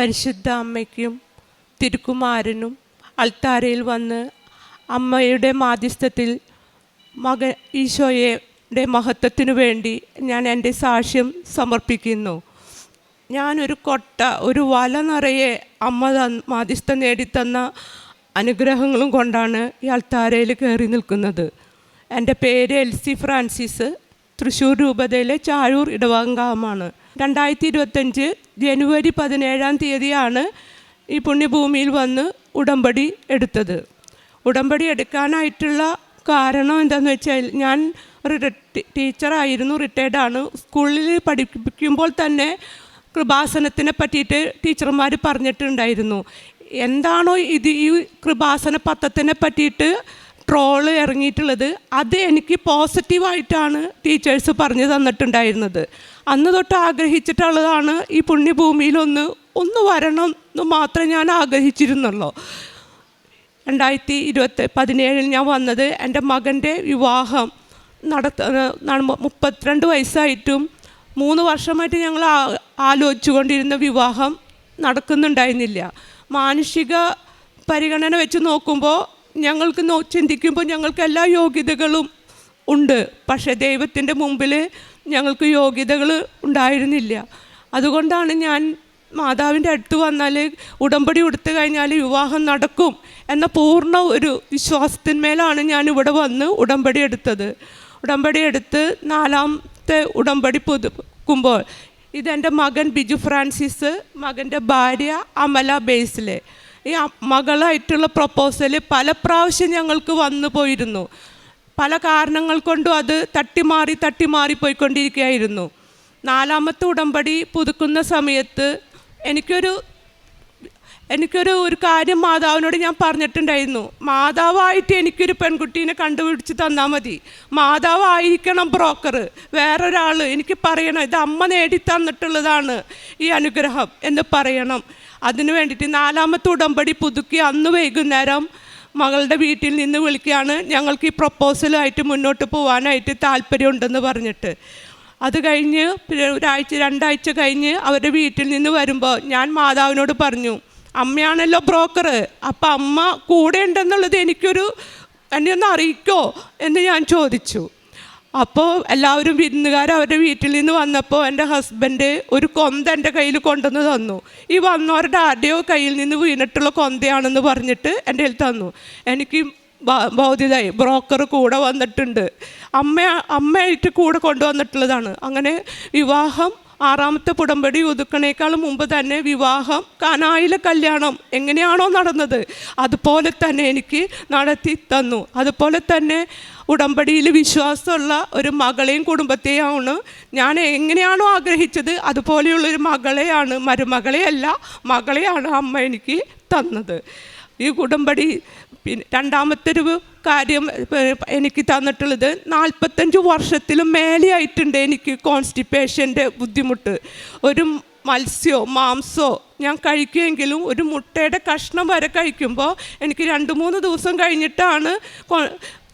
പരിശുദ്ധ അമ്മയ്ക്കും തിരുക്കുമാരനും അൾത്താരയിൽ വന്ന് അമ്മയുടെ മാധ്യസ്ഥത്തിൽ മകൻ ഈശോയുടെ മഹത്വത്തിനു വേണ്ടി ഞാൻ എന്റെ സാക്ഷ്യം സമർപ്പിക്കുന്നു. ഞാനൊരു കൊട്ട ഒരു വല നിറയെ അമ്മ തന്ന് മാധ്യസ്ഥ നേടിത്തന്ന അനുഗ്രഹങ്ങളും കൊണ്ടാണ് ഈ അൾത്താരയിൽ കയറി നിൽക്കുന്നത്. എന്റെ പേര് എൽസി ഫ്രാൻസിസ്. തൃശ്ശൂർ രൂപതയിലെ ചാഴൂർ ഇടവാങ്കാവമാണ് രണ്ടായിരത്തി ഇരുപത്തഞ്ച് ജനുവരി പതിനേഴാം തീയതിയാണ് ഈ പുണ്യഭൂമിയിൽ വന്ന് ഉടമ്പടി എടുത്തത്. ഉടമ്പടി എടുക്കാനായിട്ടുള്ള കാരണം എന്താണെന്ന് വെച്ചാൽ ഞാൻ ഒരു ടീച്ചറായിരുന്നു റിട്ടയർഡാണ് സ്കൂളിൽ പഠിപ്പിക്കുമ്പോൾ തന്നെ കൃപാസനത്തിനെ പറ്റിയിട്ട് ടീച്ചർമാർ പറഞ്ഞിട്ടുണ്ടായിരുന്നു. എന്താണോ ഇത് ഈ കൃപാസന പത്രത്തിനെ പറ്റിയിട്ട് ട്രോൾ ഇറങ്ങിയിട്ടുള്ളത് അത് എനിക്ക് പോസിറ്റീവായിട്ടാണ് ടീച്ചേഴ്സ് പറഞ്ഞു തന്നിട്ടുണ്ടായിരുന്നത്. അന്ന് തൊട്ട് ആഗ്രഹിച്ചിട്ടുള്ളതാണ് ഈ പുണ്യഭൂമിയിലൊന്ന് ഒന്ന് വരണം എന്ന് മാത്രമേ ഞാൻ ആഗ്രഹിച്ചിരുന്നുള്ളൂ. രണ്ടായിരത്തി ഇരുപത്തി പതിനേഴിൽ ഞാൻ വന്നത് എന്റെ മകന്റെ വിവാഹം നടത്ത നട- മുപ്പത്തിരണ്ട് വയസ്സായിട്ടും മൂന്ന് വർഷമായിട്ട് ഞങ്ങൾ ആലോചിച്ചുകൊണ്ടിരുന്ന വിവാഹം നടക്കുന്നുണ്ടായിരുന്നില്ല. മാനുഷിക പരിഗണന വെച്ച് നോക്കുമ്പോൾ ഞങ്ങൾക്ക് നോ ചിന്തിക്കുമ്പോൾ ഞങ്ങൾക്ക് എല്ലാ യോഗ്യതകളും ഉണ്ട്. പക്ഷേ ദൈവത്തിന്റെ മുമ്പിൽ ഞങ്ങൾക്ക് യോഗ്യതകൾ ഉണ്ടായിരുന്നില്ല. അതുകൊണ്ടാണ് ഞാൻ മാതാവിന്റെ അടുത്ത് വന്നാൽ ഉടമ്പടി കൊടുത്തു കഴിഞ്ഞാൽ വിവാഹം നടക്കും എന്ന പൂർണ ഒരു വിശ്വാസത്തിന്മേലാണ് ഞാൻ ഇവിടെ വന്ന് ഉടമ്പടി എടുത്തത്. ഉടമ്പടി എടുത്ത് നാലാമത്തെ ഉടമ്പടി പുതുക്കുമ്പോൾ ഇതെന്റെ മകൻ ബിജു ഫ്രാൻസിസ് മകന്റെ ഭാര്യ അമല ബേസിലെ. ഈ മകളായിട്ടുള്ള പ്രപ്പോസൽ പല പ്രാവശ്യം ഞങ്ങൾക്ക് വന്നു പോയിരുന്നു. പല കാരണങ്ങൾ കൊണ്ടും അത് തട്ടിമാറി തട്ടിമാറി പോയിക്കൊണ്ടിരിക്കുകയായിരുന്നു. നാലാമത്തെ ഉടമ്പടി പുതുക്കുന്ന സമയത്ത് എനിക്കൊരു എനിക്കൊരു ഒരു കാര്യം മാതാവിനോട് ഞാൻ പറഞ്ഞിട്ടുണ്ടായിരുന്നു. മാതാവായിട്ട് എനിക്കൊരു പെൺകുട്ടീനെ കണ്ടുപിടിച്ച് തന്നാൽ മതി. മാതാവായിരിക്കണം ബ്രോക്കർ വേറൊരാൾ എനിക്ക് പറയണം ഇത് അമ്മ നേടി തന്നിട്ടുള്ളതാണ് ഈ അനുഗ്രഹം എന്ന് പറയണം. അതിനു വേണ്ടിയിട്ട് നാലാമത്തെ ഉടമ്പടി പുതുക്കി അന്ന് വൈകുന്നേരം മകളുടെ വീട്ടിൽ നിന്ന് വിളിക്കുകയാണ്. ഞങ്ങൾക്ക് ഈ പ്രപ്പോസലുമായിട്ട് മുന്നോട്ട് പോകാനായിട്ട് താല്പര്യമുണ്ടെന്ന് പറഞ്ഞിട്ട്. അത് കഴിഞ്ഞ് ഒരാഴ്ച രണ്ടാഴ്ച കഴിഞ്ഞ് അവരുടെ വീട്ടിൽ നിന്ന് വരുമ്പോൾ ഞാൻ മാതാവിനോട് പറഞ്ഞു അമ്മയാണല്ലോ ബ്രോക്കർ അപ്പം അമ്മ കൂടെ ഉണ്ടെന്നുള്ളത് എനിക്കൊരു എന്നെ ഒന്ന് അറിയിക്കോ? എന്ന് ഞാൻ ചോദിച്ചു. അപ്പോൾ എല്ലാവരും വിരുന്നുകാർ അവരുടെ വീട്ടിൽ നിന്ന് വന്നപ്പോൾ എന്റെ ഹസ്ബൻഡ് ഒരു കൊന്ത എന്റെ കയ്യിൽ കൊണ്ടുവന്ന് തന്നു. ഈ വന്നവരുടെ ആരുടെയോ കയ്യിൽ നിന്ന് വീണിട്ടുള്ള കൊന്തയാണെന്ന് പറഞ്ഞിട്ട് എന്റെ കയ്യിൽ തന്നു. എനിക്ക് ബൗദ്ധ്യതായി ബ്രോക്കർ കൂടെ വന്നിട്ടുണ്ട്. അമ്മ അമ്മയായിട്ട് കൂടെ കൊണ്ടുവന്നിട്ടുള്ളതാണ്. അങ്ങനെ വിവാഹം ആറാമത്തെ പുടമ്പടി ഒതുക്കണേക്കാൾ മുമ്പ് തന്നെ വിവാഹം കനായിലെ കല്യാണം എങ്ങനെയാണോ നടന്നത് അതുപോലെ തന്നെ എനിക്ക് നടത്തി തന്നു. അതുപോലെ തന്നെ ഉടമ്പടിയിൽ വിശ്വാസമുള്ള ഒരു മകളെയും കുടുംബത്തെയാണ് ഞാൻ എങ്ങനെയാണോ ആഗ്രഹിച്ചത് അതുപോലെയുള്ളൊരു മകളെയാണ് മരുമകളെയല്ല മകളെയാണ് അമ്മ എനിക്ക് തന്നത്. ഈ കുടുംബടി പിന്നെ രണ്ടാമത്തെ ഒരു കാര്യം എനിക്ക് തന്നിട്ടുള്ളത് നാൽപ്പത്തഞ്ച് വർഷത്തിലും മേലെയായിട്ടുണ്ട് എനിക്ക് കോൺസ്റ്റിപ്പേഷന്റെ ബുദ്ധിമുട്ട്. ഒരു മത്സ്യമോ മാംസമോ ഞാൻ കഴിക്കുമെങ്കിലും ഒരു മുട്ടയുടെ കഷ്ണം വരെ കഴിക്കുമ്പോൾ എനിക്ക് രണ്ട് മൂന്ന് ദിവസം കഴിഞ്ഞിട്ടാണ്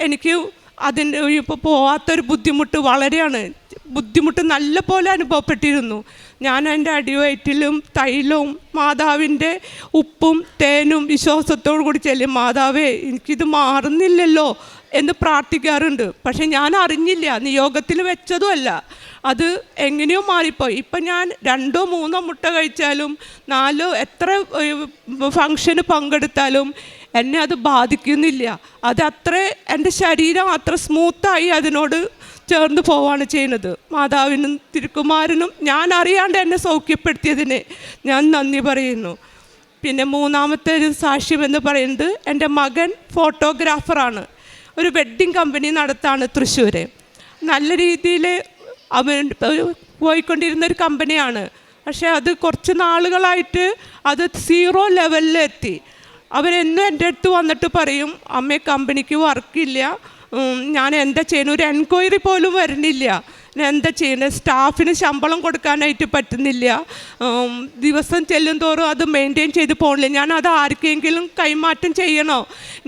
എനിക്ക് അതിന്റെ ഇപ്പോൾ പോവാത്തൊരു ബുദ്ധിമുട്ട് വളരെയാണ്. ബുദ്ധിമുട്ട് നല്ല പോലെ അനുഭവപ്പെട്ടിരുന്നു. ഞാൻ എന്റെ അടിവയറ്റിലും തൈലവും മാതാവിന്റെ ഉപ്പും തേനും വിശ്വാസത്തോടു കൂടി ചെല്ലും മാതാവേ എനിക്കിത് മാറുന്നില്ലല്ലോ. എന്ന് പ്രാർത്ഥിക്കാറുണ്ട്. പക്ഷെ ഞാൻ അറിഞ്ഞില്ല. നിയോഗത്തിൽ വെച്ചതുമല്ല. അത് എങ്ങനെയോ മാറിപ്പോയി. ഇപ്പം ഞാൻ രണ്ടോ മൂന്നോ മുട്ട കഴിച്ചാലും നാലോ എത്ര ഫങ്ഷന് പങ്കെടുത്താലും എന്നെ അത് ബാധിക്കുന്നില്ല. അത് അത്ര എന്റെ ശരീരം അത്ര സ്മൂത്തായി അതിനോട് ചേർന്ന് പോവാണ് ചെയ്യുന്നത്. മാതാവിനും തിരുക്കുമാരനും ഞാൻ അറിയാണ്ട് എന്നെ സൗഖ്യപ്പെടുത്തിയതിന് ഞാൻ നന്ദി പറയുന്നു. പിന്നെ മൂന്നാമത്തെ ഒരു സാക്ഷ്യം എന്ന് പറയുന്നത് എന്റെ മകൻ ഫോട്ടോഗ്രാഫറാണ് ഒരു വെഡ്ഡിങ് കമ്പനി നടത്താണ് തൃശ്ശൂർ നല്ല രീതിയിൽ അവൻ പോയിക്കൊണ്ടിരുന്ന ഒരു കമ്പനിയാണ്. പക്ഷേ അത് കുറച്ച് നാളുകളായിട്ട് അത് സീറോ ലെവലിലെത്തി അവരെന്നും എന്റെ അടുത്ത് വന്നിട്ട് പറയും അമ്മേ കമ്പനിക്ക് വർക്കില്ല ഞാൻ എന്താ ചെയ്യുന്നത് ഒരു എൻക്വയറി പോലും വരുന്നില്ല. ഞാൻ എന്താ ചെയ്യുന്നത് സ്റ്റാഫിന് ശമ്പളം കൊടുക്കാനായിട്ട് പറ്റുന്നില്ല. ദിവസം ചെല്ലും തോറും അത് മെയിന്റെയിൻ ചെയ്ത് പോകണില്ല ഞാൻ അത് ആർക്കെങ്കിലും കൈമാറ്റം ചെയ്യണോ?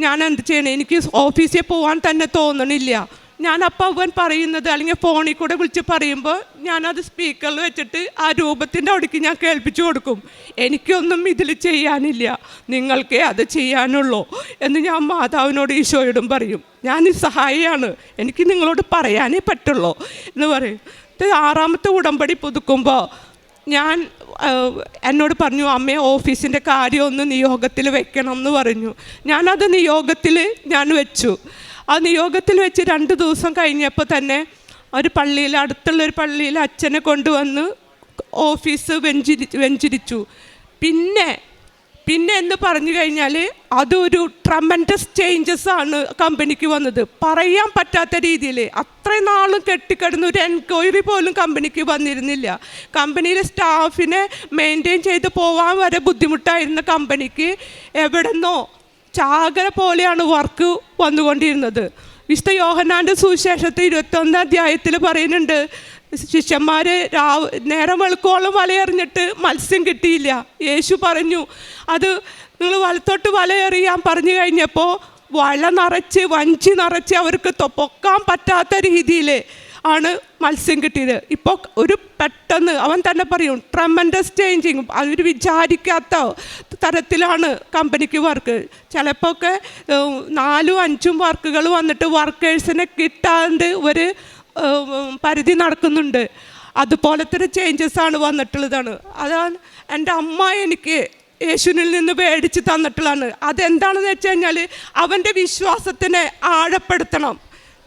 ഞാൻ എന്ത് ചെയ്യണം? എനിക്ക് ഓഫീസിൽ പോകാൻ തന്നെ തോന്നണില്ല. ഞാനപ്പോൾ അവൻ പറയുന്നത് അല്ലെങ്കിൽ ഫോണിൽ കൂടെ വിളിച്ച് പറയുമ്പോൾ ഞാനത് സ്പീക്കറിൽ വെച്ചിട്ട് ആ രൂപത്തിന്റെ അവിടേക്ക് ഞാൻ കേൾപ്പിച്ചു കൊടുക്കും. എനിക്കൊന്നും ഇതിൽ ചെയ്യാനില്ല. നിങ്ങൾക്കേ അത് ചെയ്യാനുള്ളൂ എന്ന് ഞാൻ മാതാവിനോട് ഈശോയോടും പറയും. ഞാൻ സഹായിയാണ് എനിക്ക് നിങ്ങളോട് പറയാനേ പറ്റുള്ളൂ എന്ന് പറയും. ആറാമത്തെ ഉടമ്പടി പുതുക്കുമ്പോൾ ഞാൻ എന്നോട് പറഞ്ഞു അമ്മേ ഓഫീസിന്റെ കാര്യമൊന്ന് നിയോഗത്തിൽ വെക്കണം എന്ന് പറഞ്ഞു. ഞാനത് നിയോഗത്തിൽ ഞാൻ വെച്ചു. ആ നിയോഗത്തിൽ വെച്ച് രണ്ട് ദിവസം കഴിഞ്ഞപ്പോൾ തന്നെ ഒരു പള്ളിയിൽ അടുത്തുള്ള ഒരു പള്ളിയിൽ അച്ഛനെ കൊണ്ടുവന്ന് ഓഫീസ് വെഞ്ചിരി വെഞ്ചിരിച്ചു. പിന്നെ പിന്നെ എന്ന് പറഞ്ഞു കഴിഞ്ഞാൽ അതൊരു ട്രമൻഡസ് ചേഞ്ചസ് ആണ് കമ്പനിക്ക് വന്നത്. പറയാൻ പറ്റാത്ത രീതിയിൽ അത്രയും നാളും കെട്ടിക്കിടന്ന ഒരു എൻക്വയറി പോലും കമ്പനിക്ക് വന്നിരുന്നില്ല. കമ്പനിയിലെ സ്റ്റാഫിനെ മെയിന്റെയിൻ ചെയ്ത് പോവാൻ വരെ ബുദ്ധിമുട്ടായിരുന്ന കമ്പനിക്ക് എവിടെന്നോ ചാകര പോലെയാണ് വർക്ക് വന്നുകൊണ്ടിരുന്നത്. വിശുദ്ധ യോഹനാന്റെ സുവിശേഷത്തെ ഇരുപത്തൊന്നാം അധ്യായത്തിൽ പറയുന്നുണ്ട് ശിഷ്യന്മാർ രാവ് നേരം വെളുക്കോളം വലയെറിഞ്ഞിട്ട് മത്സ്യം കിട്ടിയില്ല. യേശു പറഞ്ഞു അത് നിങ്ങൾ വലത്തോട്ട് വലയെറിയാൻ പറഞ്ഞു കഴിഞ്ഞപ്പോൾ വല നിറച്ച് വഞ്ചി നിറച്ച് അവർക്ക് പൊക്കാൻ പറ്റാത്ത രീതിയിൽ ആണ് മത്സ്യം കിട്ടിയത്. ഇപ്പോൾ ഒരു പെട്ടെന്ന് അവൻ തന്നെ പറയും ട്രമൻഡസ് ചേഞ്ചിങ് അവർ വിചാരിക്കാത്ത തരത്തിലാണ് കമ്പനിക്ക് വർക്ക്. ചിലപ്പോൾ ഒക്കെ നാലും അഞ്ചും വർക്കുകൾ വന്നിട്ട് വർക്കേഴ്സിനെ കിട്ടാണ്ട് ഒരു പരിധി നടക്കുന്നുണ്ട്. അതുപോലത്തെ ഒരു ചേഞ്ചസ് ആണ് വന്നിട്ടുള്ളതാണ്. അതാണ് എന്റെ അമ്മ എനിക്ക് യേശുവിൽ നിന്ന് മേടിച്ച് തന്നിട്ടുള്ളതാണ്. അതെന്താണെന്ന് വെച്ച് കഴിഞ്ഞാൽ അവന്റെ വിശ്വാസത്തിനെ ആഴപ്പെടുത്തണം.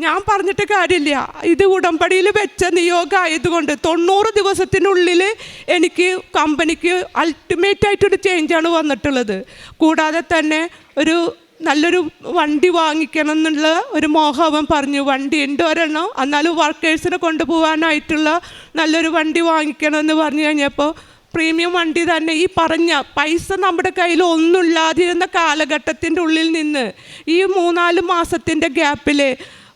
ഞാൻ പറഞ്ഞിട്ട് കാര്യമില്ല. ഇത് ഉടമ്പടിയിൽ വെച്ച നിയോഗം ആയതുകൊണ്ട് തൊണ്ണൂറ് ദിവസത്തിനുള്ളിൽ എനിക്ക് കമ്പനിക്ക് അൾട്ടിമേറ്റ് ആയിട്ടൊരു ചേഞ്ചാണ് വന്നിട്ടുള്ളത്. കൂടാതെ തന്നെ ഒരു നല്ലൊരു വണ്ടി വാങ്ങിക്കണം എന്നുള്ള ഒരു മോഹം അവൻ പറഞ്ഞു. വണ്ടി ഉണ്ട് ഒരെണ്ണം എന്നാലും വർക്കേഴ്സിനെ കൊണ്ടുപോകാനായിട്ടുള്ള നല്ലൊരു വണ്ടി വാങ്ങിക്കണം എന്ന് പറഞ്ഞു കഴിഞ്ഞപ്പോൾ പ്രീമിയം വണ്ടി തന്നെ ഈ പറഞ്ഞ പൈസ നമ്മുടെ കയ്യിൽ ഒന്നുമില്ലാതിരുന്ന കാലഘട്ടത്തിന്റെ ഉള്ളിൽ നിന്ന് ഈ മൂന്നാൽ മാസത്തിന്റെ ഗ്യാപ്പിൽ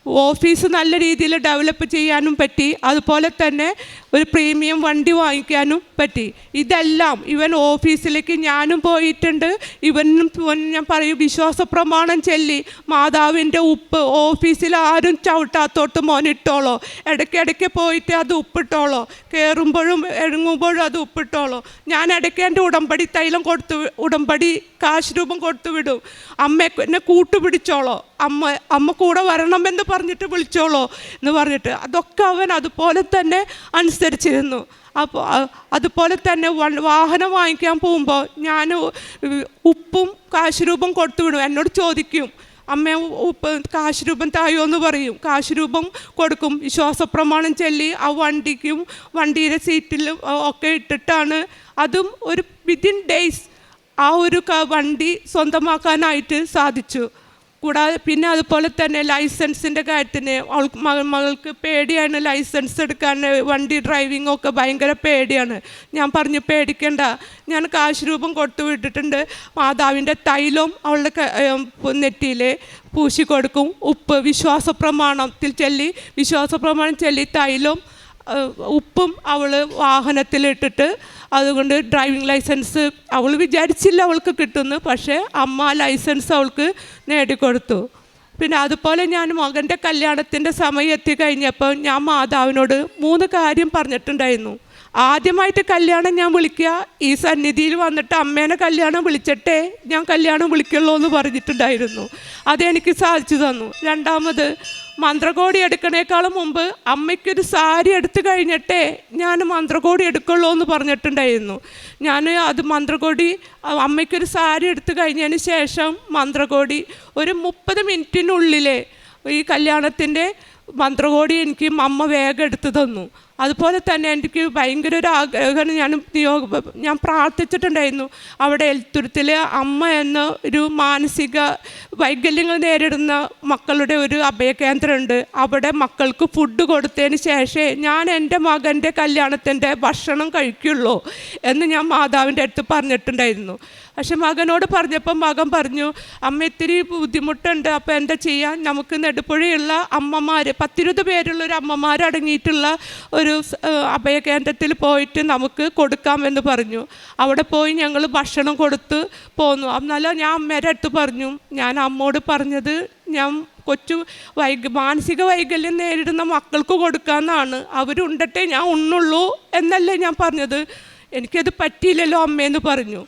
ഓഫീസ് നല്ല രീതിയിൽ ഡെവലപ്പ് ചെയ്യാനും പറ്റി. അതുപോലെ തന്നെ ഒരു പ്രീമിയം വണ്ടി വാങ്ങിക്കാനും പറ്റി. ഇതെല്ലാം ഇവൻ ഓഫീസിലേക്ക് ഞാനും പോയിട്ടുണ്ട്. ഇവനും ഞാൻ പറയും വിശ്വാസ പ്രമാണം ചെല്ലി. മാതാവിന്റെ ഉപ്പ് ഓഫീസിൽ ആരും ചവിട്ടാത്തോട്ട് മോനിട്ടോളോ ഇടയ്ക്കിടയ്ക്ക് പോയിട്ട് അത് ഉപ്പിട്ടോളോ. കയറുമ്പോഴും ഇറങ്ങുമ്പോഴും അത് ഉപ്പിട്ടോളോ. ഞാൻ ഇടയ്ക്ക് എന്റെ ഉടമ്പടി തൈലം കൊടുത്തു ഉടമ്പടി കാശ് രൂപം കൊടുത്തു വിടും. അമ്മ എന്നെ കൂട്ടുപിടിച്ചോളോ. അമ്മ അമ്മ കൂടെ വരണമെന്ന് പറഞ്ഞിട്ട് വിളിച്ചോളോ എന്ന് പറഞ്ഞിട്ട്. അതൊക്കെ അവൻ അതുപോലെ തന്നെ അനുസരിച്ചിരുന്നു അപ്പോൾ അതുപോലെ തന്നെ വാഹനം വാങ്ങിക്കാൻ പോകുമ്പോൾ ഞാൻ ഉപ്പും കാശുരൂപം കൊടുത്തു വിടും. എന്നോട് ചോദിക്കും അമ്മ ഉപ്പ് കാശുരൂപം തായോ? എന്ന് പറയും. കാശുരൂപം കൊടുക്കും. വിശ്വാസപ്രമാണം ചൊല്ലി ആ വണ്ടിക്കും വണ്ടിയുടെ സീറ്റിലും ഒക്കെ ഇട്ടിട്ടാണ്. അതും ഒരു വിതിൻ ഡേയ്സ് ആ ഒരു വണ്ടി സ്വന്തമാക്കാനായിട്ട് സാധിച്ചു. കൂടാതെ പിന്നെ അതുപോലെ തന്നെ ലൈസൻസിന്റെ കാര്യത്തിന് മകൾ മകൾക്ക് പേടിയാണ് ലൈസൻസ് എടുക്കാൻ വണ്ടി ഡ്രൈവിംഗ് ഒക്കെ ഭയങ്കര പേടിയാണ്. ഞാൻ പറഞ്ഞു പേടിക്കണ്ട. ഞാൻ കാശ് രൂപം കൊടുത്തു വിട്ടിട്ടുണ്ട്. മാതാവിന്റെ തൈലം അവളുടെ നെറ്റിയിൽ പൂശി കൊടുക്കും. ഉപ്പ് വിശ്വാസ പ്രമാണത്തിൽ ചൊല്ലി വിശ്വാസ പ്രമാണം ചൊല്ലി തൈലം ഏഹ് ഉപ്പും അവൾ വാഹനത്തിലിട്ടിട്ട് അതുകൊണ്ട് ഡ്രൈവിംഗ് ലൈസൻസ് അവൾ വിചാരിച്ചില്ല അവൾക്ക് കിട്ടുന്നു പക്ഷേ അമ്മ ലൈസൻസ് അവൾക്ക് നേടിക്കൊടുത്തു. പിന്നെ അതുപോലെ ഞാൻ മകന്റെ കല്യാണത്തിന്റെ സമയം എത്തി കഴിഞ്ഞപ്പോൾ ഞാൻ മാതാവിനോട് മൂന്ന് കാര്യം പറഞ്ഞിട്ടുണ്ടായിരുന്നു. ആദ്യമായിട്ട് കല്യാണം ഞാൻ വിളിക്കുക ഈ സന്നിധിയിൽ വന്നിട്ട് അമ്മേനെ കല്യാണം വിളിച്ചിട്ടേ ഞാൻ കല്യാണം വിളിക്കുള്ളൂ എന്ന് പറഞ്ഞിട്ടുണ്ടായിരുന്നു. അതെനിക്ക് സാധിച്ചു തന്നു. രണ്ടാമത് മന്ത്രകോടി എടുക്കണേക്കാളും മുമ്പ് അമ്മയ്ക്കൊരു സാരി എടുത്തു കഴിഞ്ഞിട്ടേ ഞാൻ മന്ത്രകോടി എടുക്കുള്ളൂ എന്ന് പറഞ്ഞിട്ടുണ്ടായിരുന്നു. ഞാൻ അത് മന്ത്രകോടി അമ്മയ്ക്കൊരു സാരി എടുത്തു കഴിഞ്ഞതിന് ശേഷം മന്ത്രകോടി ഒരു മുപ്പത് മിനിറ്റിനുള്ളിലെ ഈ കല്യാണത്തിന്റെ മന്ത്രകോടി എനിക്ക് അമ്മ വേഗം എടുത്തു തന്നു. അതുപോലെ തന്നെ എനിക്ക് ഭയങ്കര ഒരു ആഗ്രഹം ഞാൻ നിയോഗ ഞാൻ പ്രാർത്ഥിച്ചിട്ടുണ്ടായിരുന്നു. അവിടെ എൽത്തുരുത്തിൽ അമ്മ എന്ന ഒരു മാനസിക വൈകല്യങ്ങൾ നേരിടുന്ന മക്കളുടെ ഒരു അഭയകേന്ദ്രമുണ്ട്. അവിടെ മക്കൾക്ക് ഫുഡ് കൊടുത്തതിന് ശേഷമേ ഞാൻ എന്റെ മകന്റെ കല്യാണത്തിന്റെ ഭക്ഷണം കഴിക്കുള്ളൂ എന്ന് ഞാൻ മാതാവിന്റെ അടുത്ത് പറഞ്ഞിട്ടുണ്ടായിരുന്നു. പക്ഷെ മകനോട് പറഞ്ഞപ്പോൾ മകൻ പറഞ്ഞു അമ്മ ഇത്തിരി ബുദ്ധിമുട്ടുണ്ട്. അപ്പോൾ എന്താ ചെയ്യാൻ നമുക്ക് നെടുപ്പുഴയുള്ള അമ്മമാർ പത്തിരുപത് പേരുള്ള ഒരു അമ്മമാരടങ്ങിയിട്ടുള്ള ഒരു ഏഹ് അഭയകേന്ദ്രത്തിൽ പോയിട്ട് നമുക്ക് കൊടുക്കാമെന്ന് പറഞ്ഞു. അവിടെ പോയി ഞങ്ങൾ ഭക്ഷണം കൊടുത്ത് പോന്നു. എന്നാലും ഞാൻ അമ്മയുടെ അടുത്ത് പറഞ്ഞു. ഞാൻ അമ്മോട് പറഞ്ഞത് ഞാൻ കൊച്ചു വൈക മാനസിക വൈകല്യം നേരിടുന്ന മക്കൾക്ക് കൊടുക്കാമെന്നാണ് അവരുണ്ടട്ടെ ഞാൻ ഉണ്ണുള്ളൂ എന്നല്ലേ ഞാൻ പറഞ്ഞത്. എനിക്കത് പറ്റിയില്ലല്ലോ അമ്മയെന്ന് പറഞ്ഞു.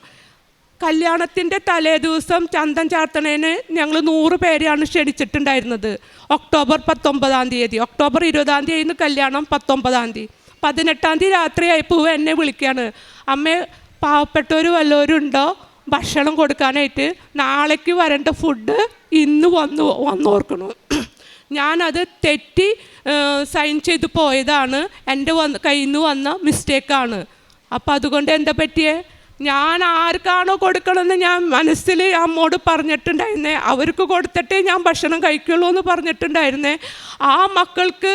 കല്യാണത്തിന്റെ തലേ ദിവസം ചന്തം ചാർത്തണേന് ഞങ്ങൾ നൂറ് പേരെയാണ് ക്ഷണിച്ചിട്ടുണ്ടായിരുന്നത്. ഒക്ടോബർ പത്തൊമ്പതാം തീയതി. ഒക്ടോബർ ഇരുപതാം തീയതി കല്യാണം പത്തൊമ്പതാം തീയതി. പതിനെട്ടാം തീയതി രാത്രിയായപ്പോൾ എന്നെ വിളിക്കുകയാണ്. അമ്മ പാവപ്പെട്ടവർ വല്ലവരും ഉണ്ടോ ഭക്ഷണം കൊടുക്കാനായിട്ട് നാളേക്ക് വരേണ്ട ഫുഡ് ഇന്ന് വന്നു വന്നോർക്കണം. ഞാനത് തെറ്റി സൈൻ ചെയ്ത് പോയതാണ്. എന്റെ വന്ന് കയ്യിൽ നിന്ന് വന്ന മിസ്റ്റേക്കാണ്. അപ്പം അതുകൊണ്ട് എന്താ പറ്റിയേ? ഞാൻ ആർക്കാണോ കൊടുക്കണമെന്ന് ഞാൻ മനസ്സിൽ അമ്മോട് പറഞ്ഞിട്ടുണ്ടായിരുന്നേ. അവർക്ക് കൊടുത്തിട്ടേ ഞാൻ ഭക്ഷണം കഴിക്കുള്ളൂ എന്ന് പറഞ്ഞിട്ടുണ്ടായിരുന്നേ. ആ മക്കൾക്ക്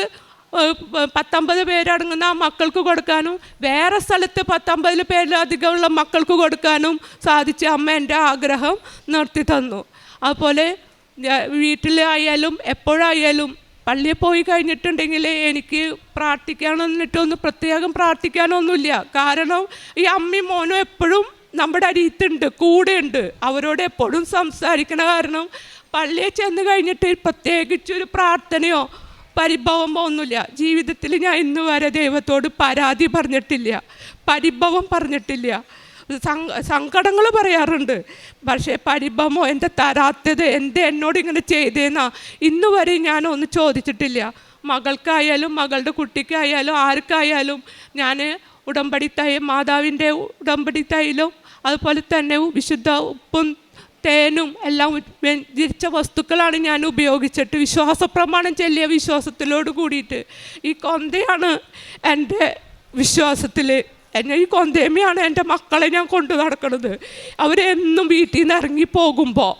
പത്തൊമ്പത് പേരടങ്ങുന്ന ആ മക്കൾക്ക് കൊടുക്കാനും വേറെ സ്ഥലത്ത് പത്തൊമ്പതിൽ പേരിലധികമുള്ള മക്കൾക്ക് കൊടുക്കാനും സാധിച്ച അമ്മ എന്റെ ആഗ്രഹം നിർത്തി തന്നു. അതുപോലെ വീട്ടിലായാലും എപ്പോഴായാലും പള്ളിയിൽ പോയി കഴിഞ്ഞിട്ടുണ്ടെങ്കിൽ എനിക്ക് പ്രാർത്ഥിക്കാനെന്നിട്ടൊന്നും പ്രത്യേകം പ്രാർത്ഥിക്കാനൊന്നുമില്ല. കാരണം ഈ അമ്മയും മോനും എപ്പോഴും നമ്മുടെ അരിയത്തുണ്ട് കൂടെയുണ്ട്. അവരോട് എപ്പോഴും സംസാരിക്കണ കാരണം പള്ളിയിൽ ചെന്ന് കഴിഞ്ഞിട്ട് പ്രത്യേകിച്ചൊരു പ്രാർത്ഥനയോ പരിഭവമോ ഒന്നുമില്ല. ജീവിതത്തിൽ ഞാൻ ഇന്ന് വരെ ദൈവത്തോട് പരാതി പറഞ്ഞിട്ടില്ല. പരിഭവം പറഞ്ഞിട്ടില്ല. സങ്കടങ്ങൾ പറയാറുണ്ട്. പക്ഷേ പരിഭമോ എന്റെ തരാത്തത് എന്റെ എന്നോട് ഇങ്ങനെ ചെയ്തേന്നാ? ഇന്ന് വരെ ഞാനൊന്നും ചോദിച്ചിട്ടില്ല. മകൾക്കായാലും മകളുടെ കുട്ടിക്കായാലും ആർക്കായാലും ഞാൻ ഉടമ്പടി തൈ മാതാവിന്റെ ഉടമ്പടി തൈലും അതുപോലെ തന്നെ വിശുദ്ധ ഉപ്പും തേനും എല്ലാം വ്യഞ്ചരിച്ച വസ്തുക്കളാണ് ഞാൻ ഉപയോഗിച്ചിട്ട് വിശ്വാസ പ്രമാണം ചെല്ലിയ വിശ്വാസത്തിലോട് കൂടിയിട്ട്. ഈ കൊന്തയാണ് എന്റെ വിശ്വാസത്തിൽ എന്നെ ഈ കൊന്തേമ്മയാണ് എന്റെ മക്കളെ ഞാൻ കൊണ്ടു നടക്കുന്നത് അവരെന്നും വീട്ടിൽ നിന്ന് ഇറങ്ങി പോകുമ്പോൾ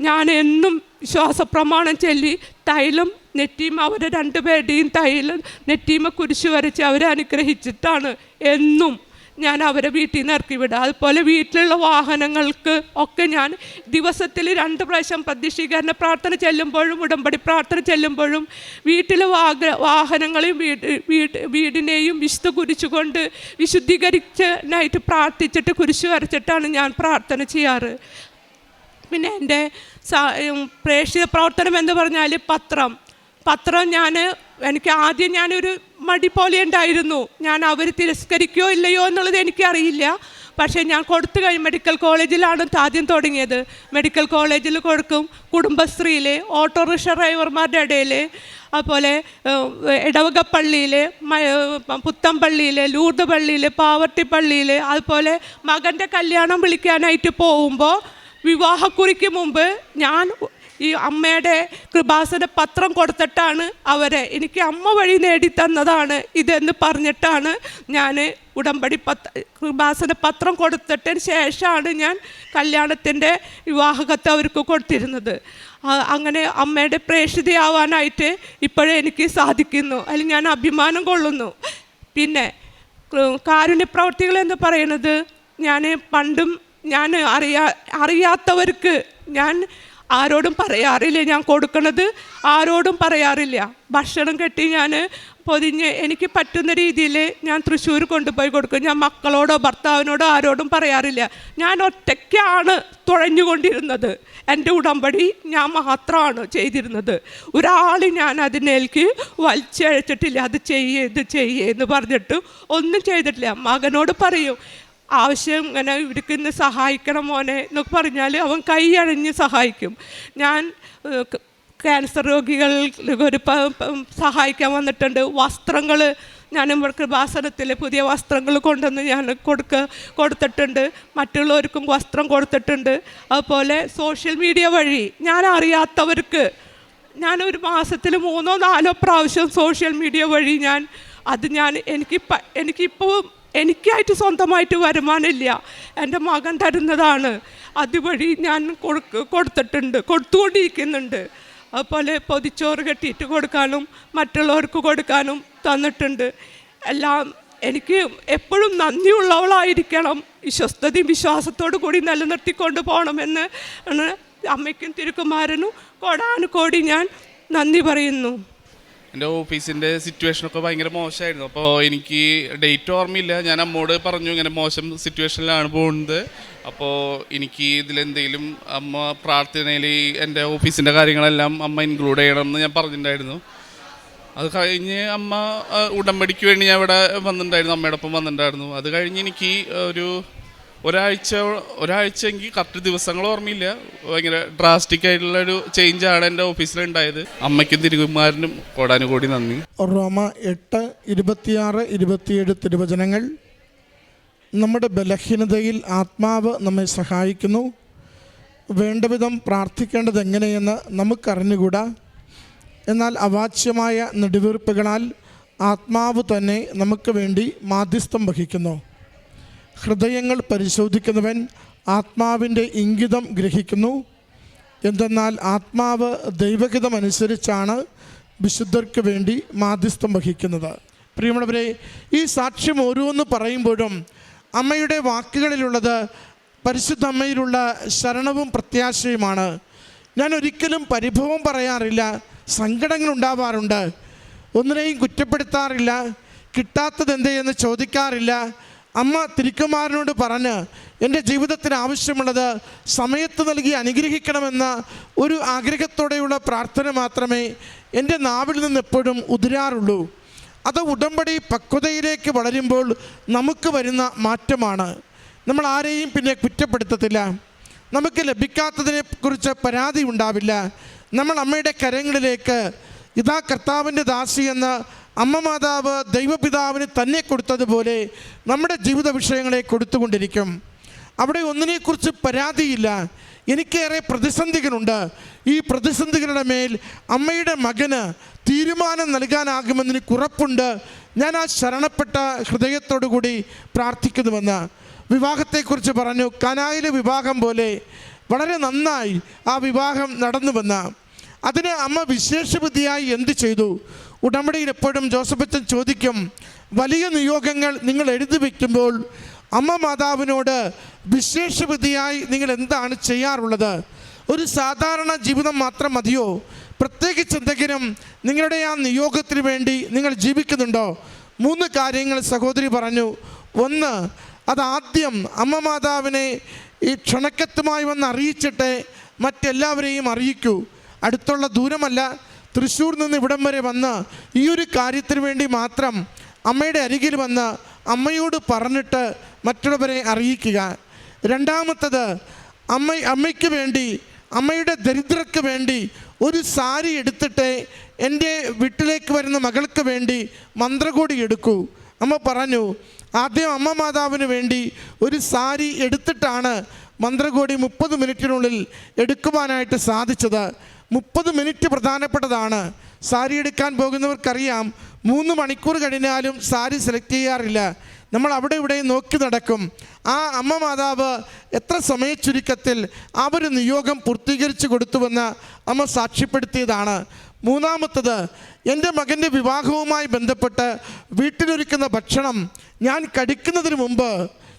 ഞാൻ എന്നും വിശ്വാസപ്രമാണം ചൊല്ലി തൈലം നെറ്റീമ അവരെ രണ്ടുപേരുടെയും തൈലം നെറ്റീമ കുരിശ് വരച്ച് അവരെ അനുഗ്രഹിച്ചിട്ടാണ് എന്നും ഞാൻ അവരെ വീട്ടിൽ നിന്ന് ഇറക്കി വിടുക അതുപോലെ വീട്ടിലുള്ള വാഹനങ്ങൾക്ക് ഒക്കെ ഞാൻ ദിവസത്തിൽ രണ്ട് പ്രാവശ്യം പ്രതിഷ്ഠീകരണ പ്രാർത്ഥന ചെല്ലുമ്പോഴും ഉടമ്പടി പ്രാർത്ഥന ചെല്ലുമ്പോഴും വീട്ടിലെ വാഹ വാഹനങ്ങളെയും വീട് വീട് വീടിനെയും വിശുദ്ധ കുരിച്ചുകൊണ്ട് വിശുദ്ധീകരിച്ചതിനായിട്ട് പ്രാർത്ഥിച്ചിട്ട് കുരിശ് വരച്ചിട്ടാണ് ഞാൻ പ്രാർത്ഥന ചെയ്യാറ്. പിന്നെ എന്റെ പ്രേക്ഷിത പ്രവർത്തനം എന്ന് പറഞ്ഞാൽ പത്രം. പത്രം ഞാൻ എനിക്ക് ആദ്യം ഞാനൊരു മടി പോലെ ഉണ്ടായിരുന്നു. ഞാൻ അവർ തിരസ്കരിക്കുകയോ ഇല്ലയോ എന്നുള്ളത് എനിക്കറിയില്ല. പക്ഷേ ഞാൻ കൊടുത്തു കഴിഞ്ഞ് മെഡിക്കൽ കോളേജിലാണ് ആദ്യം തുടങ്ങിയത്. മെഡിക്കൽ കോളേജിൽ കൊടുക്കും കുടുംബശ്രീയിൽ ഓട്ടോറിക്ഷ ഡ്രൈവർമാരുടെ ഇടയിൽ അതുപോലെ ഇടവക പള്ളിയിൽ പുത്തമ്പള്ളിയിൽ ലൂർദ് പള്ളിയിൽ പാവർട്ടി പള്ളിയിൽ അതുപോലെ മകന്റെ കല്യാണം വിളിക്കാനായിട്ട് പോകുമ്പോൾ വിവാഹക്കുറിക്ക് മുമ്പ് ഞാൻ ഈ അമ്മയുടെ കൃപാസന പത്രം കൊടുത്തിട്ടാണ് അവരെ എനിക്ക് അമ്മ വഴി നേടി തന്നതാണ് ഇതെന്ന് പറഞ്ഞിട്ടാണ് ഞാൻ ഉടമ്പടി പത്ത് കൃപാസന പത്രം കൊടുത്തിട്ടതിന് ശേഷമാണ് ഞാൻ കല്യാണത്തിന്റെ വിവാഹകത്ത് അവർക്ക് കൊടുത്തിരുന്നത്. അങ്ങനെ അമ്മയുടെ പ്രേക്ഷിതയാവാനായിട്ട് ഇപ്പോഴേ എനിക്ക് സാധിക്കുന്നു. അതിൽ ഞാൻ അഭിമാനം കൊള്ളുന്നു. പിന്നെ കാരുണ്യപ്രവർത്തികൾ എന്ന് പറയുന്നത് ഞാൻ പണ്ടും ഞാൻ അറിയാ അറിയാത്തവർക്ക് ഞാൻ ആരോടും പറയാറില്ല ഞാൻ കൊടുക്കണത്. ആരോടും പറയാറില്ല. ഭക്ഷണം കെട്ടി ഞാൻ പൊതിഞ്ഞ് എനിക്ക് പറ്റുന്ന രീതിയിൽ ഞാൻ തൃശ്ശൂർ കൊണ്ടുപോയി കൊടുക്കും. ഞാൻ മക്കളോടോ ഭർത്താവിനോടോ ആരോടും പറയാറില്ല. ഞാൻ ഒറ്റയ്ക്കാണ് തുഴഞ്ഞുകൊണ്ടിരുന്നത്. എന്റെ ഉടമ്പടി ഞാൻ മാത്രമാണ് ചെയ്തിരുന്നത്. ഒരാൾ ഞാൻ അതിനേൽക്ക് വലിച്ചഴച്ചിട്ടില്ല. അത് ചെയ്യേ ഇത് ചെയ്യേ എന്ന് പറഞ്ഞിട്ട് ഒന്നും ചെയ്തിട്ടില്ല. മകനോട് പറയും ആവശ്യം ഇങ്ങനെ ഇവർക്ക് ഇന്ന് സഹായിക്കണം മോനെ എന്നൊക്കെ പറഞ്ഞാൽ അവൻ കൈ സഹായിക്കും. ഞാൻ ക്യാൻസർ രോഗികൾ ഒരു സഹായിക്കാൻ വന്നിട്ടുണ്ട്. വസ്ത്രങ്ങൾ ഞാൻ കൃപാസനത്തിൽ പുതിയ വസ്ത്രങ്ങൾ കൊണ്ടുവന്ന് ഞാൻ കൊടുക്ക കൊടുത്തിട്ടുണ്ട്. മറ്റുള്ളവർക്കും വസ്ത്രം കൊടുത്തിട്ടുണ്ട്. അതുപോലെ സോഷ്യൽ മീഡിയ വഴി ഞാൻ അറിയാത്തവർക്ക് ഞാൻ ഒരു മാസത്തിൽ മൂന്നോ നാലോ പ്രാവശ്യം സോഷ്യൽ മീഡിയ വഴി ഞാൻ അത് ഞാൻ എനിക്ക് എനിക്കിപ്പോൾ എനിക്കായിട്ട് സ്വന്തമായിട്ട് വരുമാനമില്ല. എന്റെ മകൻ തരുന്നതാണ്. അതുവഴി ഞാൻ കൊടുക്ക കൊടുത്തിട്ടുണ്ട് കൊടുത്തുകൊണ്ടിരിക്കുന്നുണ്ട്. അതുപോലെ പൊതിച്ചോറ് കെട്ടിയിട്ട് കൊടുക്കാനും മറ്റുള്ളവർക്ക് കൊടുക്കാനും തന്നിട്ടുണ്ട്. എല്ലാം എനിക്ക് എപ്പോഴും നന്ദിയുള്ളവളായിരിക്കണം. വിശ്വസ്തയും വിശ്വാസത്തോടു കൂടി നിലനിർത്തിക്കൊണ്ട് പോകണമെന്ന് അമ്മയ്ക്കും തിരുക്കുമാരനും കോടാനുകോടി ഞാൻ നന്ദി പറയുന്നു. എന്റെ ഓഫീസിന്റെ സിറ്റുവേഷനൊക്കെ ഭയങ്കര മോശമായിരുന്നു. അപ്പോൾ എനിക്ക് ഡേറ്റ് ഓർമ്മയില്ല. ഞാൻ അമ്മോട് പറഞ്ഞു ഇങ്ങനെ മോശം സിറ്റുവേഷനിലാണ് പോകുന്നത്. അപ്പോൾ എനിക്ക് ഇതിലെന്തെങ്കിലും അമ്മ പ്രാർത്ഥനയിൽ എന്റെ ഓഫീസിന്റെ കാര്യങ്ങളെല്ലാം അമ്മ ഇൻക്ലൂഡ് ചെയ്യണം എന്ന് ഞാൻ പറഞ്ഞിട്ടുണ്ടായിരുന്നു. അത് കഴിഞ്ഞ് അമ്മ ഉടമ്പടിക്ക് വേണ്ടി ഞാൻ ഇവിടെ വന്നിട്ടുണ്ടായിരുന്നു. അമ്മയോടൊപ്പം വന്നിട്ടുണ്ടായിരുന്നു. അത് കഴിഞ്ഞ് എനിക്ക് ഒരു ഒരാഴ്ച ഒരാഴ്ച എങ്കിൽ കറക്റ്റ് ദിവസങ്ങൾ ഓർമ്മയില്ല. ഭയങ്കര ഡ്രാസ്റ്റിക് ആയിട്ടുള്ള ഒരു ചേഞ്ച് ആണ് എന്റെ ഓഫീസിൽ ഉണ്ടായത് അമ്മയ്ക്കും തിരുകുമാരനും കോടാനുകൂടി നന്ദി. റോമ എട്ട് ഇരുപത്തിയാറ് ഇരുപത്തിയേഴ് തിരുവചനങ്ങൾ. നമ്മുടെ ബലഹീനതയിൽ ആത്മാവ് നമ്മെ സഹായിക്കുന്നു. വേണ്ടവിധം പ്രാർത്ഥിക്കേണ്ടത് എങ്ങനെയെന്ന് നമുക്കറിഞ്ഞുകൂടാ. എന്നാൽ അവാച്യമായ നെടുവീർപ്പുകളാൽ ആത്മാവ് തന്നെ നമുക്ക് വേണ്ടി മാധ്യസ്ഥം വഹിക്കുന്നു. ഹൃദയങ്ങൾ പരിശോധിക്കുന്നവൻ ആത്മാവിന്റെ ഇംഗിതം ഗ്രഹിക്കുന്നു. എന്തെന്നാൽ ആത്മാവ് ദൈവഹിതമനുസരിച്ചാണ് വിശുദ്ധർക്ക് വേണ്ടി മാധ്യസ്ഥം വഹിക്കുന്നത്. പ്രിയമുള്ളവരെ ഈ സാക്ഷ്യം ഓരോന്ന് പറയുമ്പോഴും അമ്മയുടെ വാക്കുകളിലുള്ളത് പരിശുദ്ധ അമ്മയിലുള്ള ശരണവും പ്രത്യാശയുമാണ്. ഞാൻ ഒരിക്കലും പരിഭവം പറയാറില്ല സങ്കടങ്ങൾ ഉണ്ടാവാറുണ്ട്. ഒന്നിനെയും കുറ്റപ്പെടുത്താറില്ല കിട്ടാത്തത് എന്തേ എന്ന് ചോദിക്കാറില്ല അമ്മ തിരുക്കുമാരനോട് പറഞ്ഞ് എന്റെ ജീവിതത്തിന് ആവശ്യമുള്ളത് സമയത്ത് നൽകി അനുഗ്രഹിക്കണമെന്ന ഒരു ആഗ്രഹത്തോടെയുള്ള പ്രാർത്ഥന മാത്രമേ എന്റെ നാവിൽ നിന്ന് എപ്പോഴും ഉതിരാറുള്ളൂ. അത് ഉടമ്പടി പക്വതയിലേക്ക് വളരുമ്പോൾ നമുക്ക് വരുന്ന മാറ്റമാണ്. നമ്മൾ ആരെയും പിന്നെ കുറ്റപ്പെടുത്തത്തില്ല. നമുക്ക് ലഭിക്കാത്തതിനെക്കുറിച്ച് പരാതി ഉണ്ടാവില്ല. നമ്മൾ അമ്മയുടെ കരങ്ങളിലേക്ക് ഇതാ കർത്താവിന്റെ ദാസി എന്ന അമ്മ മാതാവ് ദൈവപിതാവിന് തന്നെ കൊടുത്തതുപോലെ നമ്മുടെ ജീവിത വിഷയങ്ങളെ കൊടുത്തുകൊണ്ടിരിക്കും. അവിടെ ഒന്നിനെക്കുറിച്ച് പരാതിയില്ല. എനിക്കേറെ പ്രതിസന്ധികളുണ്ട്. ഈ പ്രതിസന്ധികളുടെ മേൽ അമ്മയുടെ മകന് തീരുമാനം നൽകാനാകുമെന്നതിന് കുറപ്പുണ്ട്. ഞാൻ ആ ശരണപ്പെട്ട ഹൃദയത്തോടു കൂടി പ്രാർത്ഥിക്കുന്നുവെന്ന് വിവാഹത്തെക്കുറിച്ച് പറഞ്ഞു. കനായിലെ വിവാഹം പോലെ വളരെ നന്നായി ആ വിവാഹം നടന്നുവെന്ന്. അതിന് അമ്മ വിശേഷബുദ്ധിയായി എന്ത് ചെയ്തു? ഉടമ്പടിയിൽ എപ്പോഴും ജോസഫച്ചൻ ചോദിക്കും വലിയ നിയോഗങ്ങൾ നിങ്ങൾ എഴുതി വയ്ക്കുമ്പോൾ അമ്മ മാതാവിനോട് വിശേഷവിധിയായി നിങ്ങൾ എന്താണ് ചെയ്യാറുള്ളത്? ഒരു സാധാരണ ജീവിതം മാത്രം മതിയോ? പ്രത്യേകിച്ച് എന്തെങ്കിലും നിങ്ങളുടെ ആ നിയോഗത്തിന് വേണ്ടി നിങ്ങൾ ജീവിക്കുന്നുണ്ടോ? മൂന്ന് കാര്യങ്ങൾ സഹോദരി പറഞ്ഞു. ഒന്ന് അതാദ്യം അമ്മ മാതാവിനെ ഈ ക്ഷണക്കത്തുമായി വന്ന് അറിയിച്ചിട്ട് മറ്റെല്ലാവരെയും അറിയിക്കൂ. അടുത്തുള്ള ദൂരമല്ല തൃശ്ശൂർ നിന്ന് ഇവിടം വരെ വന്ന് ഈ ഒരു കാര്യത്തിന് വേണ്ടി മാത്രം അമ്മയുടെ അരികിൽ വന്ന് അമ്മയോട് പറഞ്ഞിട്ട് മറ്റുള്ളവരെ അറിയിക്കുക. രണ്ടാമത്തത് അമ്മ അമ്മയ്ക്ക് വേണ്ടി അമ്മയുടെ ദരിദ്രർക്ക് വേണ്ടി ഒരു സാരി എടുത്തിട്ട് എന്റെ വീട്ടിലേക്ക് വരുന്ന മകൾക്ക് വേണ്ടി മന്ത്രകോടി എടുക്കൂ. അമ്മ പറഞ്ഞു ആദ്യം അമ്മ മാതാവിന് വേണ്ടി ഒരു സാരി എടുത്തിട്ടാണ് മന്ത്രകോടി മുപ്പത് മിനിറ്റിനുള്ളിൽ എടുക്കുവാനായിട്ട് സാധിച്ചത്. മുപ്പത് മിനിറ്റ് പ്രധാനപ്പെട്ടതാണ്. സാരി എടുക്കാൻ പോകുന്നവർക്കറിയാം മൂന്ന് മണിക്കൂർ കഴിഞ്ഞാലും സാരി സെലക്ട് ചെയ്യാറില്ല. നമ്മൾ അവിടെ ഇവിടെ നോക്കി നടക്കും. ആ അമ്മ മാതാവ് എത്ര സമയ ചുരുക്കത്തിൽ ആ ഒരു നിയോഗം പൂർത്തീകരിച്ചു കൊടുത്തുവെന്ന് അമ്മ സാക്ഷ്യപ്പെടുത്തിയതാണ്. മൂന്നാമത്തത് എന്റെ മകന്റെ വിവാഹവുമായി ബന്ധപ്പെട്ട് വീട്ടിലൊരുക്കുന്ന ഭക്ഷണം ഞാൻ കടിക്കുന്നതിന് മുമ്പ്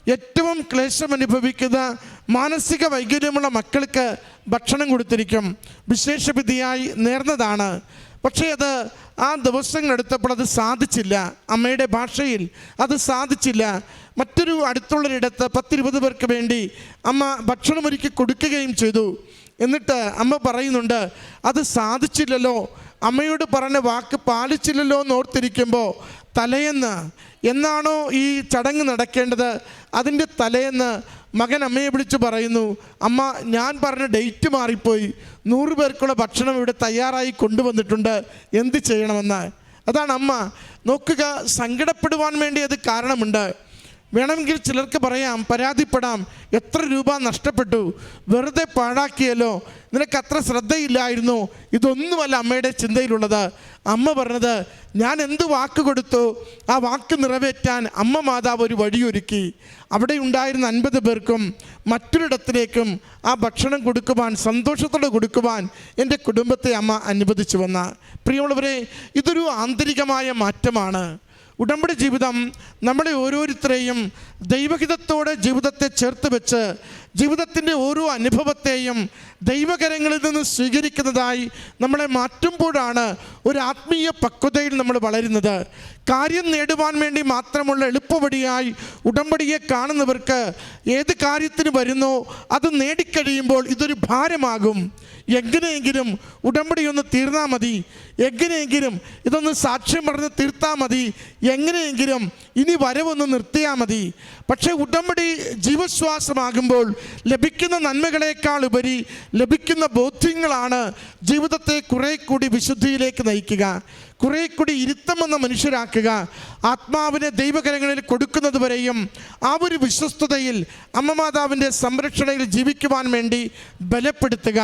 ഏറ്റവും ക്ലേശം അനുഭവിക്കുന്ന മാനസിക വൈകല്യമുള്ള മക്കൾക്ക് ഭക്ഷണം കൊടുത്തിരിക്കും. വിശേഷവിധിയായി നേർന്നതാണ്. പക്ഷേ അത് ആ ദിവസങ്ങളെടുത്തപ്പോൾ അത് സാധിച്ചില്ല. അമ്മയുടെ ഭാഷയിൽ അത് സാധിച്ചില്ല. മറ്റൊരു അടുത്തുള്ളൊരിടത്ത് പത്തിരുപത് പേർക്ക് വേണ്ടി അമ്മ ഭക്ഷണം ഒരുക്കി കൊടുക്കുകയും ചെയ്തു. എന്നിട്ട് അമ്മ പറയുന്നുണ്ട് അത് സാധിച്ചില്ലല്ലോ. അമ്മയോട് പറഞ്ഞ വാക്ക് പാലിച്ചില്ലല്ലോ എന്ന് ഓർത്തിരിക്കുമ്പോൾ തലേന്ന് എന്നാണോ ഈ ചടങ്ങ് നടക്കേണ്ടത്? അതിന്റെ തലേന്ന് മകൻ അമ്മയെ വിളിച്ച് പറയുന്നു അമ്മ ഞാൻ പറഞ്ഞ ഡേറ്റ് മാറിപ്പോയി. നൂറ് പേർക്കുള്ള ഭക്ഷണം ഇവിടെ തയ്യാറായി കൊണ്ടുവന്നിട്ടുണ്ട്. എന്ത് ചെയ്യണമെന്ന്? അതാണ് അമ്മ. നോക്കുക സങ്കടപ്പെടുവാൻ വേണ്ടി അത് കാരണമുണ്ട്. വേണമെങ്കിൽ ചിലർക്ക് പറയാം പരാതിപ്പെടാം എത്ര രൂപ നഷ്ടപ്പെട്ടു വെറുതെ പാഴാക്കിയല്ലോ നിനക്ക് അത്ര ശ്രദ്ധയില്ലായിരുന്നു ഇതൊന്നുമല്ല അമ്മയുടെ ചിന്തയിലുള്ളത്. അമ്മ പറഞ്ഞത് ഞാൻ എന്ത് വാക്ക് കൊടുത്തു? ആ വാക്ക് നിറവേറ്റാൻ അമ്മ മാതാവ് ഒരു വഴിയൊരുക്കി. അവിടെ ഉണ്ടായിരുന്ന അൻപത് പേർക്കും മറ്റൊരിടത്തിലേക്കും ആ ഭക്ഷണം കൊടുക്കുവാൻ സന്തോഷത്തോടെ കൊടുക്കുവാൻ എന്റെ കുടുംബത്തെ അമ്മ അനുവദിച്ചു വന്ന. പ്രിയമുള്ളവരെ ഇതൊരു ആന്തരികമായ മാറ്റമാണ്. ഉടമ്പടി ജീവിതം നമ്മളെ ഓരോരുത്തരെയും ദൈവഹിതത്തോടെ ജീവിതത്തെ ചേർത്ത് വെച്ച് ജീവിതത്തിന്റെ ഓരോ അനുഭവത്തെയും ദൈവകരങ്ങളിൽ നിന്ന് സ്വീകരിക്കുന്നതായി നമ്മളെ മാറ്റുമ്പോഴാണ് ഒരു ആത്മീയ പക്വതയിൽ നമ്മൾ വളരുന്നത്. കാര്യം നേടുവാൻ വേണ്ടി മാത്രമുള്ള എളുപ്പവടിയായി ഉടമ്പടിയെ കാണുന്നവർക്ക് ഏത് കാര്യത്തിന് വരുന്നോ അത് നേടിക്കഴിയുമ്പോൾ ഇതൊരു ഭാരമാകും. എങ്ങനെയെങ്കിലും ഉടമ്പടി ഒന്ന് തീർന്നാൽ മതി. എങ്ങനെയെങ്കിലും ഇതൊന്ന് സാക്ഷ്യം പറഞ്ഞ് തീർത്താൽ മതി. എങ്ങനെയെങ്കിലും ഇനി വരവൊന്ന് നിർത്തിയാൽ മതി. പക്ഷേ ഉടമ്പടി ജീവശ്വാസമാകുമ്പോൾ ലഭിക്കുന്ന നന്മകളേക്കാൾ ഉപരി ലഭിക്കുന്ന ബോധ്യങ്ങളാണ് ജീവിതത്തെ കുറെ കൂടി വിശുദ്ധിയിലേക്ക് നയിക്കുക. കുറെ കൂടി ഇരുത്തം എന്ന മനുഷ്യരാക്കുക. ആത്മാവിനെ ദൈവകരങ്ങളിൽ കൊടുക്കുന്നത് വരെയും ആ ഒരു വിശ്വസ്തതയിൽ അമ്മ മാതാവിന്റെ സംരക്ഷണയിൽ ജീവിക്കുവാൻ വേണ്ടി ബലപ്പെടുത്തുക.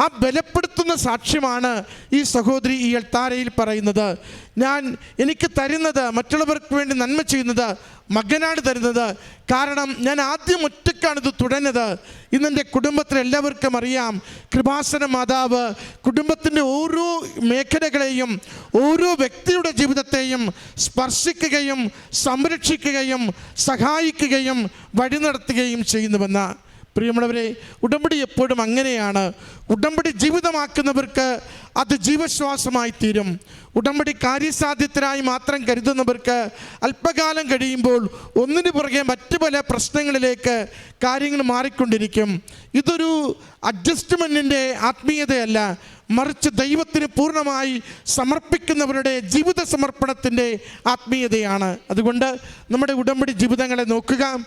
ആ ബലപ്പെടുത്തുന്ന സാക്ഷ്യമാണ് ഈ സഹോദരി ഈ എൽത്താരയിൽ പറയുന്നത്. ഞാൻ എനിക്ക് തരുന്നത് മറ്റുള്ളവർക്ക് വേണ്ടി നന്മ ചെയ്യുന്നത് മകനാണ് തരുന്നത്. കാരണം ഞാൻ ആദ്യം ഒറ്റക്കാണ് ഇത് തുടരുന്നത്. ഇന്നെന്റെ കുടുംബത്തിലെ എല്ലാവർക്കും അറിയാം. കൃപാസന മാതാവ് കുടുംബത്തിന്റെ ഓരോ മേഖലകളെയും ഓരോ വ്യക്തിയുടെ ജീവിതത്തെയും സ്പർശിക്കുകയും സംരക്ഷിക്കുകയും സഹായിക്കുകയും വഴി നടത്തുകയും ചെയ്യുന്നുവെന്ന് പ്രിയമുള്ളവരെ ഉടമ്പടി എപ്പോഴും അങ്ങനെയാണ്. ഉടമ്പടി ജീവിതമാക്കുന്നവർക്ക് അത് ജീവശ്വാസമായി തീരും. ഉടമ്പടി കാര്യസാധ്യത്തിനായി മാത്രം കരുതുന്നവർക്ക് അല്പകാലം കഴിയുമ്പോൾ ഒന്നിനു പുറകെ മറ്റു പല പ്രശ്നങ്ങളിലേക്ക് കാര്യങ്ങൾ മാറിക്കൊണ്ടിരിക്കും. ഇതൊരു അഡ്ജസ്റ്റ്മെന്റിന്റെ ആത്മീയതയല്ല. മറിച്ച് ദൈവത്തിന് പൂർണമായി സമർപ്പിക്കുന്നവരുടെ ജീവിത സമർപ്പണത്തിന്റെ ആത്മീയതയാണ്. അതുകൊണ്ട് നമ്മുടെ ഉടമ്പടി ജീവിതങ്ങളെ നോക്കുക.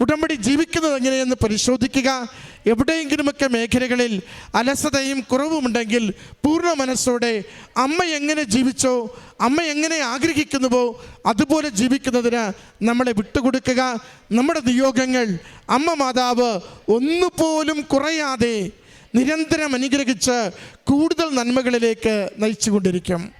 ഉടമ്പടി ജീവിക്കുന്നത് എങ്ങനെയെന്ന് പരിശോധിക്കുക. എവിടെയെങ്കിലുമൊക്കെ മേഖലകളിൽ അലസതയും കുറവുമുണ്ടെങ്കിൽ പൂർണ മനസ്സോടെ അമ്മ എങ്ങനെ ജീവിച്ചോ അമ്മ എങ്ങനെ ആഗ്രഹിക്കുന്നുവോ അതുപോലെ ജീവിക്കുന്നതിന് നമ്മളെ വിട്ടുകൊടുക്കുക. നമ്മുടെ നിയോഗങ്ങൾ അമ്മ മാതാവ് ഒന്നുപോലും കുറയാതെ നിരന്തരം അനുഗ്രഹിച്ച് കൂടുതൽ നന്മകളിലേക്ക് നയിച്ചുകൊണ്ടിരിക്കും.